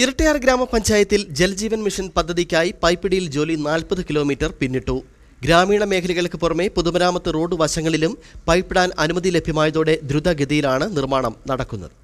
ഇരട്ടയാർ ഗ്രാമപഞ്ചായത്തിൽ ജൽജീവൻ മിഷൻ പദ്ധതിക്കായി പൈപ്പിടിയിൽ ജോലി നാൽപ്പത് കിലോമീറ്റർ പിന്നിട്ടു. ഗ്രാമീണ മേഖലകൾക്ക് പുറമെ പൊതുമരാമത്ത് റോഡ് വശങ്ങളിലും പൈപ്പിടാൻ അനുമതി ലഭ്യമായതോടെ ദ്രുതഗതിയിലാണ് നിർമ്മാണം നടക്കുന്നത്.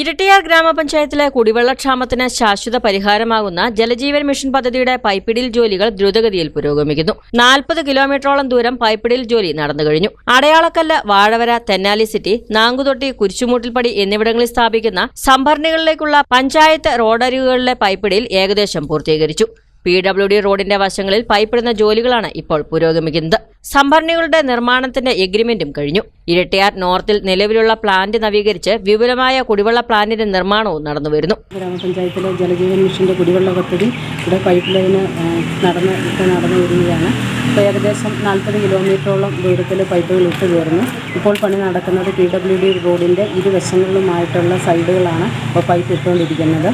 ഇരട്ടിയാർ ഗ്രാമപഞ്ചായത്തിലെ കുടിവെള്ളക്ഷാമത്തിന് ശാശ്വത പരിഹാരമാകുന്ന ജലജീവൻ മിഷൻ പദ്ധതിയുടെ പൈപ്പിടിയിൽ ജോലികൾ ദ്രുതഗതിയിൽ പുരോഗമിക്കുന്നു. നാൽപ്പത് കിലോമീറ്ററോളം ദൂരം പൈപ്പിടിയിൽ ജോലി നടന്നു കഴിഞ്ഞു. അടയാളക്കല്ല് വാഴവര തെന്നാലി സിറ്റി നാങ്കുതൊട്ടി കുരിശുമൂട്ടിൽപ്പടി എന്നിവിടങ്ങളിൽ സ്ഥാപിക്കുന്ന സംഭരണികളിലേക്കുള്ള പഞ്ചായത്ത് റോഡരികുകളിലെ പൈപ്പിടിയിൽ ഏകദേശം പൂർത്തീകരിച്ചു. പി ഡബ്ല്യു ഡി റോഡിന്റെ വശങ്ങളിൽ പൈപ്പിടുന്ന ജോലികളാണ് ഇപ്പോൾ പുരോഗമിക്കുന്നത്. സംഭരണികളുടെ നിർമ്മാണത്തിന്റെ എഗ്രിമെന്റും കഴിഞ്ഞു. ഇരട്ടിയാർ നോർത്തിൽ നിലവിലുള്ള പ്ലാന്റ് നവീകരിച്ച് വിപുലമായ കുടിവെള്ള പ്ലാന്റിന്റെ നിർമ്മാണവും നടന്നുവരുന്നു ഗ്രാമപഞ്ചായത്തിലെ ജലജീവൻ മിഷന്റെ കുടിവെള്ള പദ്ധതി ഇവിടെ പൈപ്പ് ലൈന് നടന്ന് ഇപ്പോൾ നടന്നു വരികയാണ്. ഇപ്പോൾ ഏകദേശം നാൽപ്പത് കിലോമീറ്ററോളം ദൂരത്തിൽ പൈപ്പുകൾ ഇട്ട് തീർന്നു ഇപ്പോൾ പണി നടക്കുന്നത് പി ഡബ്ല്യു ഡി റോഡിന്റെ ഇരുവശങ്ങളിലുമായിട്ടുള്ള സൈഡുകളാണ് ഇപ്പോൾ പൈപ്പ് ഇട്ടുകൊണ്ടിരിക്കുന്നത്.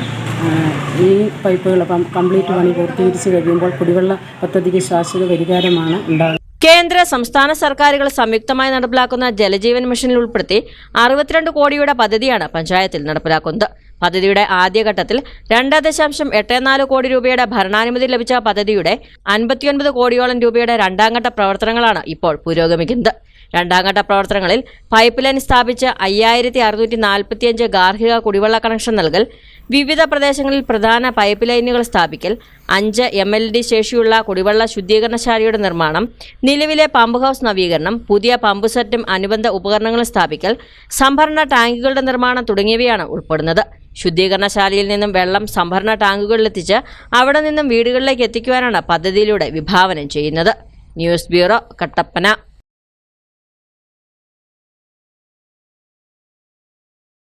ഈ പൈപ്പുകൾ കംപ്ലീറ്റ് പണി പൂർത്തീകരിച്ച് കഴിയുമ്പോൾ കുടിവെള്ള പദ്ധതിക്ക് ശാശ്വത പരിഹാരമാണ് ഉണ്ടാകുന്നത്. കേന്ദ്ര സംസ്ഥാന സർക്കാരുകൾ സംയുക്തമായി നടപ്പിലാക്കുന്ന ജലജീവൻ മിഷനിൽ ഉൾപ്പെടുത്തി അറുപത്തിരണ്ട് കോടിയുടെ പദ്ധതിയാണ് പഞ്ചായത്തിൽ നടപ്പിലാക്കുന്നത്. പദ്ധതിയുടെ ആദ്യഘട്ടത്തിൽ രണ്ട് ദശാംശം എട്ട് നാല് കോടി രൂപയുടെ ഭരണാനുമതി ലഭിച്ച പദ്ധതിയുടെ അൻപത്തിയൊൻപത് കോടിയോളം രൂപയുടെ രണ്ടാംഘട്ട പ്രവർത്തനങ്ങളാണ് ഇപ്പോൾ പുരോഗമിക്കുന്നത്. രണ്ടാംഘട്ട പ്രവർത്തനങ്ങളിൽ പൈപ്പ് ലൈൻ സ്ഥാപിച്ച് അയ്യായിരത്തി അറുന്നൂറ്റി നാൽപ്പത്തിയഞ്ച് ഗാർഹിക കുടിവെള്ള കണക്ഷൻ നൽകൽ വിവിധ പ്രദേശങ്ങളിൽ പ്രധാന പൈപ്പ് ലൈനുകൾ സ്ഥാപിക്കൽ അഞ്ച് എം എൽ ഡി ശേഷിയുള്ള കുടിവെള്ള ശുദ്ധീകരണശാലയുടെ നിർമ്മാണം നിലവിലെ പമ്പ് ഹൗസ് നവീകരണം പുതിയ പമ്പ് സെറ്റും അനുബന്ധ ഉപകരണങ്ങളും സ്ഥാപിക്കൽ സംഭരണ ടാങ്കുകളുടെ നിർമ്മാണം തുടങ്ങിയവയാണ് ഉൾപ്പെടുന്നത്. ശുദ്ധീകരണശാലയിൽ നിന്നും വെള്ളം സംഭരണ ടാങ്കുകളിലെത്തിച്ച് അവിടെ നിന്നും വീടുകളിലേക്ക് എത്തിക്കുവാനാണ് പദ്ധതിയിലൂടെ വിഭാവനം ചെയ്യുന്നത്. News bureau Kattappana.